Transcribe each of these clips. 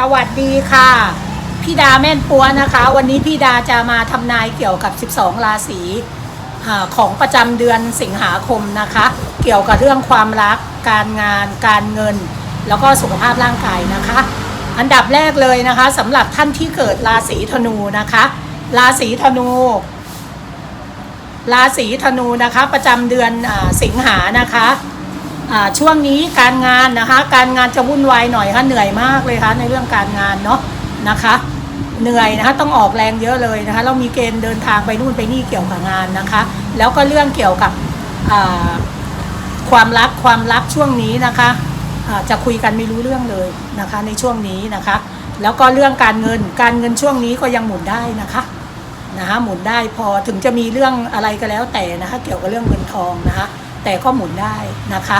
สวัสดีค่ะพี่ดาแม่นปัวนะคะ วันนี้พี่ดาจะมาทำนายเกี่ยวกับ 12 ราศีของประจำเดือนสิงหาคมนะคะ เกี่ยวกับเรื่องความรัก การงาน การเงิน แล้วก็สุขภาพร่างกายนะคะ อันดับแรกเลยนะคะสำหรับท่านที่เกิดราศีธนูนะคะ ราศีธนู ราศีธนูนะคะ ประจำเดือนอสิงหานะคะ ช่วงนี้การงานนะคะ การงานจะวุ่นวายหน่อยค่ะเหนื่อยมากเลยค่ะในเรื่องการงานเนาะนะคะ เหนื่อยนะคะต้องออกแรงเยอะเลยนะคะ เรามีเกณฑ์เดินทางไปนู่นไปนี่เกี่ยวกับงานนะคะ แล้วก็เรื่องเกี่ยวกับความรักความรักช่วงนี้นะคะจะคุยกันไม่รู้เรื่องเลยนะคะ ในช่วงนี้นะคะ แล้วก็เรื่องการเงินการเงินช่วงนี้ก็ยังหมุนได้นะคะนะคะหมุนได้พอถึงจะมีเรื่องอะไรก็แล้วแต่นะคะ เกี่ยวกับเรื่องเงินทองนะคะ แต่ก็หมุนได้นะคะ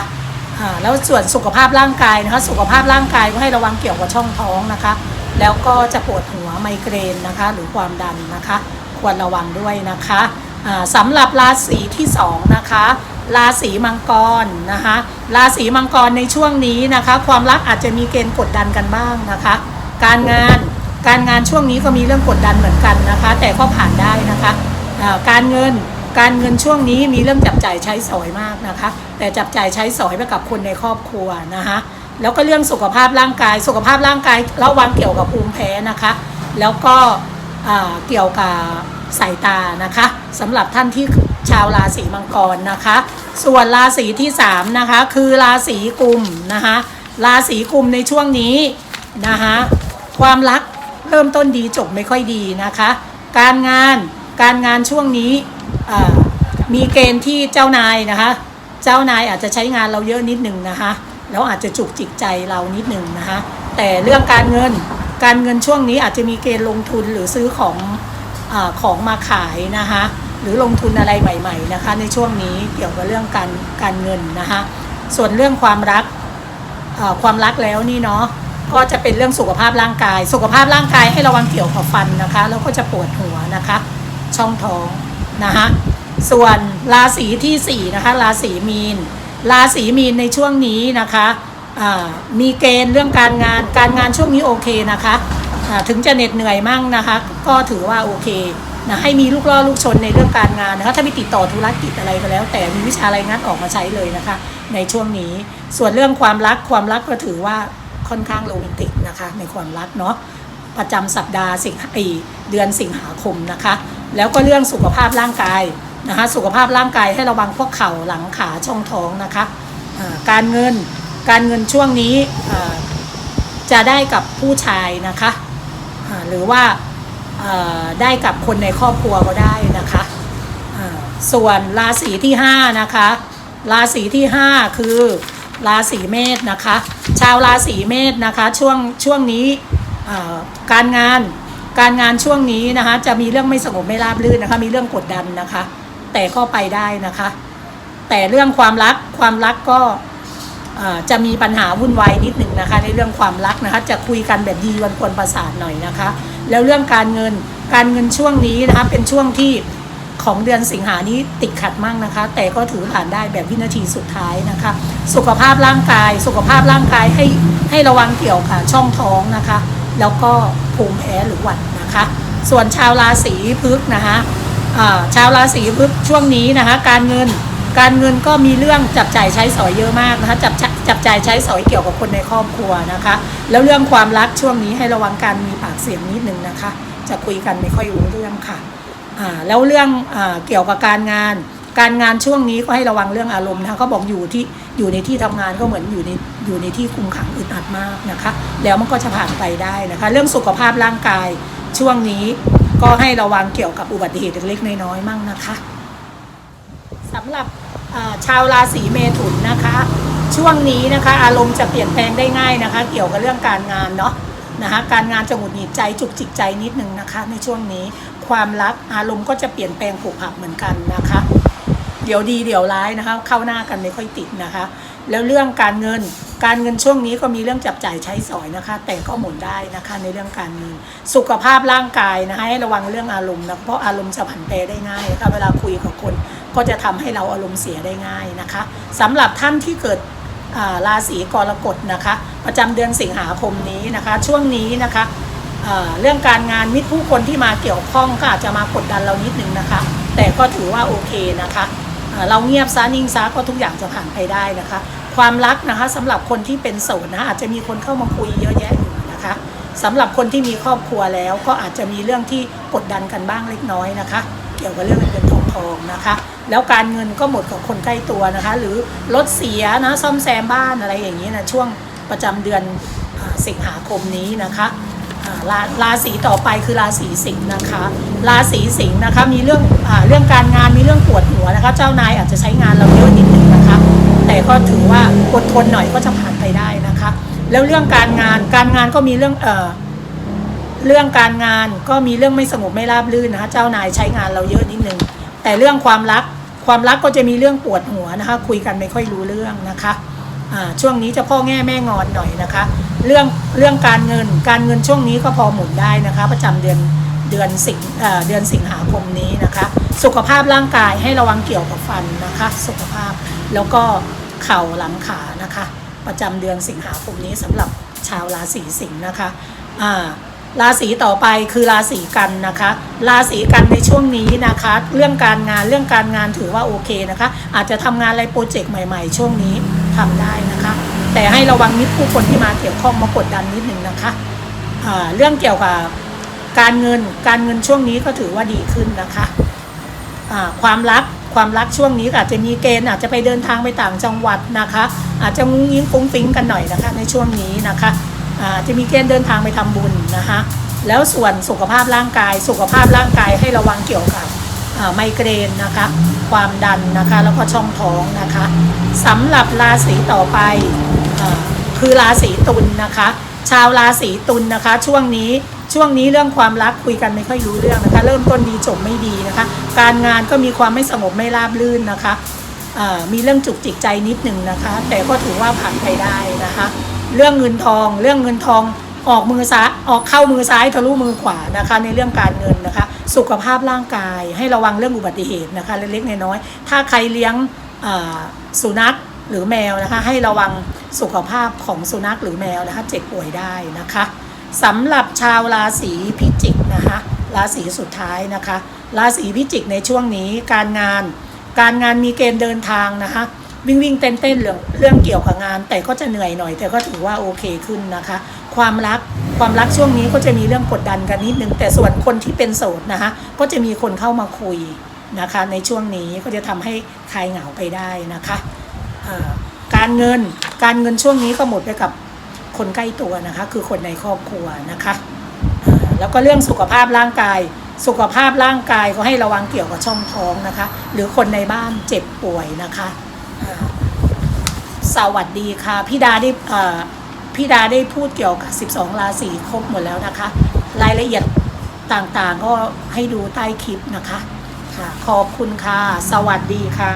แล้วส่วนสุขภาพร่างกายนะคะสุขภาพร่างกายก็ให้ระวังเกี่ยวกับช่องท้องนะคะ แล้วก็จะปวดหัวไมเกรนนะคะ หรือความดันนะคะ ควรระวังด้วยนะคะอ่าสำหรับราศีที่สองนะคะราศีมังกรนะคะราศีมังกรในช่วงนี้นะคะ ความรักอาจจะมีเกณฑ์กดดันกันบ้างนะคะ การงานการงานช่วงนี้ก็มีเรื่องกดดันเหมือนกันนะคะ แต่ก็ผ่านได้นะคะ การเงิน การเงินช่วงนี้มีเรื่องจับจ่ายใช้สอยมากนะคะ แต่จับจ่ายใช้สอยไปกับคนในครอบครัวนะคะแล้วก็เรื่องสุขภาพร่างกาย สุขภาพร่างกายระวังเกี่ยวกับภูมิแพ้นะคะ แล้วก็เกี่ยวกับสายตานะคะสำหรับท่านที่ชาวราศีมังกรนะคะ ส่วนราศีที่สามนะคะคือราศีกุมนะคะราศีกุมในช่วงนี้นะคะความรักเริ่มต้นดีจบไม่ค่อยดีนะคะ การงานการงานช่วงนี้ มีเกณฑ์ที่เจ้านายนะคะ เจ้านายอาจจะใช้งานเราเยอะนิดหนึ่งนะคะแล้วอาจจะจุกจิกใจเรานิดหนึ่งนะคะ แต่เรื่องการเงินการเงินช่วงนี้อาจจะมีเกณฑ์ลงทุนหรือซื้อของอของมาขายนะคะ หรือลงทุนอะไรใหม่ ๆนะคะ ในช่วงนี้เกี่ยวกับเรื่องการการเงินนะคะ ส่วนเรื่องความรักความรักแล้วนี่เนาะก็จะเป็นเรื่องสุขภาพร่างกาย สุขภาพร่างกายให้ระวังเกี่ยวกับฟันนะคะ แล้วก็จะปวดหัวนะคะ ช่องท้อง นะคะส่วนราศีที่สี่นะคะราศีมีน ราศีมีนในช่วงนี้นะคะมีเกณฑ์เรื่องการงานการงานช่วงนี้โอเคนะคะถึงจะเหน็ดเหนื่อยมั่งนะคะ ก็ถือว่าโอเคนะให้มีลูกล่อลูกชนในเรื่องการงานนะคะถ้ามีติดต่อธุรกิจอะไรก็แล้ว แต่มีวิชาอะไรงัดออกมาใช้เลยนะคะ ในช่วงนี้ส่วนเรื่องความรักความรักก็ถือว่าค่อนข้างโรแมนติกนะคะ ในความรักเนาะประจำสัปดาห์สิงหาเดือนสิงหาคมนะคะ แล้วก็เรื่องสุขภาพร่างกายนะคะสุขภาพร่างกายให้ระวังพวกเข่าหลังขาช่องท้องนะคะการเงินการเงินช่วงนี้จะได้กับผู้ชายนะคะหรือว่าได้กับคนในครอบครัวก็ได้นะคะส่วนราศีที่5นะคะราศีที่ 5 คือราศีเมษนะคะ ชาวราศีเมษนะคะช่วงช่วงนี้การงาน การงานช่วงนี้นะคะ จะมีเรื่องไม่สงบไม่ราบรื่นนะคะ มีเรื่องกดดันนะคะ แต่ก็ไปได้นะคะ แต่เรื่องความรักความรักก็จะมีปัญหาวุ่นวายนิดหนึ่งนะคะ ในเรื่องความรักนะคะ จะคุยกันแบบดีวันควรประสาทหน่อยนะคะ แล้วเรื่องการเงินการเงินช่วงนี้นะคะเป็นช่วงที่ของเดือนสิงหานี้ติดขัดมั่งนะคะ แต่ก็ถือผ่านได้แบบวินาทีสุดท้ายนะคะ สุขภาพร่างกาย สุขภาพร่างกายให้ให้ระวังเกี่ยวกับช่องท้องนะคะ แล้วก็ภูมิแพ้หรือหวัดนะคะ ส่วนชาวราศีพฤกษ์นะคะชาวราศีพฤกษ์ช่วงนี้นะคะ การเงินการเงินก็มีเรื่องจับจ่ายใช้สอยเยอะมากนะคะจับจับจ่ายใช้สอยเกี่ยวกับคนในครอบครัวนะคะ แล้วเรื่องความรักช่วงนี้ให้ระวังการมีปากเสียงนิดนึงนะคะ จะคุยกันไม่ค่อยรู้เรื่องค่ะแล้วเรื่องอเกี่ยวกับการงาน การงานช่วงนี้ก็ให้ระวังเรื่องอารมณ์นะคะเขาบอกอยู่ที่อยู่ในที่ทำงานก็เหมือนอยู่ในอยู่ในที่คุมขังอึดอัดมากนะคะ แล้วมันก็จะผ่านไปได้นะคะ เรื่องสุขภาพร่างกายช่วงนี้ก็ให้ระวังเกี่ยวกับอุบัติเหตุเล็กๆน้อยๆมั่งนะคะสำหรับชาวราศีเมถุนนะคะ ช่วงนี้นะคะ อารมณ์จะเปลี่ยนแปลงได้ง่ายนะคะ เกี่ยวกับเรื่องการงานเนาะนะคะการงานจะหงุดหงิดใจจุกจิกใจนิดนึงนะคะ ในช่วงนี้ความรักอารมณ์ก็จะเปลี่ยนแปลงผูกผักเหมือนกันนะคะ เดี๋ยวดีเดี๋ยวร้ายนะคะ เข้าหน้ากันไม่ค่อยติดนะคะ แล้วเรื่องการเงินการเงินช่วงนี้ก็มีเรื่องจับจ่ายใช้สอยนะคะ แต่ก็หมุนได้นะคะในเรื่องการเงินสุขภาพร่างกายนะคะให้ระวังเรื่องอารมณ์นะเพราะอารมณ์จะผันแปรได้ง่ายนะคะเวลาคุยกับคนก็จะทำให้เราอารมณ์เสียได้ง่ายนะคะสำหรับท่านที่เกิดาราศีกรกฎนะคะ ประจำเดือนสิงหาคมนี้นะคะ ช่วงนี้นะคะเรื่องการงานมิตรผู้คนที่มาเกี่ยวข้องก็อาจจะมากดดันเรานิดนึงนะคะ แต่ก็ถือว่าโอเคนะคะ เราเงียบซะนิ่งซะก็ทุกอย่างจะผ่านไปได้นะคะ ความรักนะคะสำหรับคนที่เป็นโสดนะอาจจะมีคนเข้ามาคุยเยอะแยะอยู่นะคะสำหรับคนที่มีครอบครัวแล้วก็อาจจะมีเรื่องที่กดดันกันบ้างเล็กน้อยนะคะ เกี่ยวกับเรื่องเงินทองทองนะคะ แล้วการเงินก็หมดกับคนใกล้ตัวนะคะ หรือรถเสียนะซ่อมแซมบ้านอะไรอย่างนี้นะช่วงประจำเดือนสิงหาคมนี้นะคะ ราราศีต่อไปคือราศีสิงห์นะคะ ราศีสิงห์นะคะมีเรื่องอาเรื่องการงานมีเรื่องปวดหัวนะคะ เจ้านายอาจจะใช้งานเราเยอะนิดนึงนะคะ แต่ก็ถือว่าอดทนหน่อยก็จะผ่านไปได้นะคะ แล้วเรื่องการงานการงานก็มีเรื่องเอ่อเรื่องการงานก็มีเรื่องไม่สงบไม่ราบรื่นนะคะ เจ้านายใช้งานเราเยอะนิดนึงแต่เรื่องความรักความรักก็จะมีเรื่องปวดหัวนะคะ คุยกันไม่ค่อยรู้เรื่องนะคะ ช่วงนี้จะพ่อแง่แม่งอนหน่อยนะคะ เรื่องเรื่องการเงินการเงินช่วงนี้ก็พอหมุนได้นะคะ ประจำเดือนเดือนสิงเเดือนสิงหาคมนี้นะคะ สุขภาพร่างกายให้ระวังเกี่ยวกับฟันนะคะ สุขภาพแล้วก็เข่าหลังขานะคะ ประจำเดือนสิงหาคมนี้สำหรับชาวราศีสิงห์นะคะอ่าราศีต่อไปคือราศีกันนะคะ ราศีกันในช่วงนี้นะคะ เรื่องการงานเรื่องการงานถือว่าโอเคนะคะ อาจจะทำงานอะไรโปรเจกต์ใหม่ ๆ ช่วงนี้ ทำได้นะคะ แต่ให้ระวังมิตรผู้คนที่มาเกี่ยวข้องมากดดันนิดหนึ่งนะคะอ่าเรื่องเกี่ยวกับการเงินการเงินช่วงนี้ก็ถือว่าดีขึ้นนะคะความรักความรักช่วงนี้อาจจะมีเกณฑ์อาจจะไปเดินทางไปต่างจังหวัดนะคะ อาจจะงุ้งยิ้งฟุ้งฟิ้งกันหน่อยนะคะ ในช่วงนี้นะคะอาจะมีเกณฑ์เดินทางไปทำบุญนะคะ แล้วส่วนสุขภาพร่างกาย สุขภาพร่างกายให้ระวังเกี่ยวกับ ไมเกรนนะคะ ความดันนะคะ แล้วก็ช่องท้องนะคะสำหรับราศีต่อไปคือราศีตุลนะคะ ชาวราศีตุลนะคะ ช่วงนี้ช่วงนี้เรื่องความรักคุยกันไม่ค่อยรู้เรื่องนะคะ เริ่มต้นดีจบไม่ดีนะคะ การงานก็มีความไม่สงบไม่ราบรื่นนะคะมีเรื่องจุกจิกใจนิดหนึ่งนะคะ แต่ก็ถือว่าผ่านไปได้นะคะ เรื่องเงินทอง เรื่องเงินทอง ออกมือซ้ายออกเข้ามือซ้ายทะลุมือขวานะคะ ในเรื่องการเงินนะคะ สุขภาพร่างกายให้ระวังเรื่องอุบัติเหตุนะคะ เล็กๆน้อยๆถ้าใครเลี้ยงสุนัขหรือแมวนะคะ ให้ระวังสุขภาพของสุนัขหรือแมวนะคะ เจ็บป่วยได้นะคะสำหรับชาวราศีพิจิกนะคะราศีสุดท้ายนะคะ ราศีพิจิกในช่วงนี้การงาน การงานมีเกณฑ์เดินทางนะคะ วิ่งวิ่งเต้นเต้นเรื่องเรื่องเกี่ยวกับงาน แต่ก็จะเหนื่อยหน่อย แต่ก็ถือว่าโอเคขึ้นนะคะ ความรักความรักช่วงนี้ก็จะมีเรื่องกดดันกันนิดนึง แต่ส่วนคนที่เป็นโสดนะคะ ก็จะมีคนเข้ามาคุยนะคะ ในช่วงนี้ก็จะทำให้คลายเหงาไปได้นะคะการเงินการเงินช่วงนี้ก็หมดไปกับคนใกล้ตัวนะคะ คือคนในครอบครัวนะคะแล้วก็เรื่องสุขภาพร่างกาย สุขภาพร่างกายก็ให้ระวังเกี่ยวกับช่องท้องนะคะ หรือคนในบ้านเจ็บป่วยนะคะ สวัสดีค่ะ พี่ดาได้พี่ดาได้พูดเกี่ยวกับ 12 ราศีครบหมดแล้วนะคะ รายละเอียดต่างๆก็ให้ดูใต้คลิปนะคะ ขอบคุณค่ะ สวัสดีค่ะ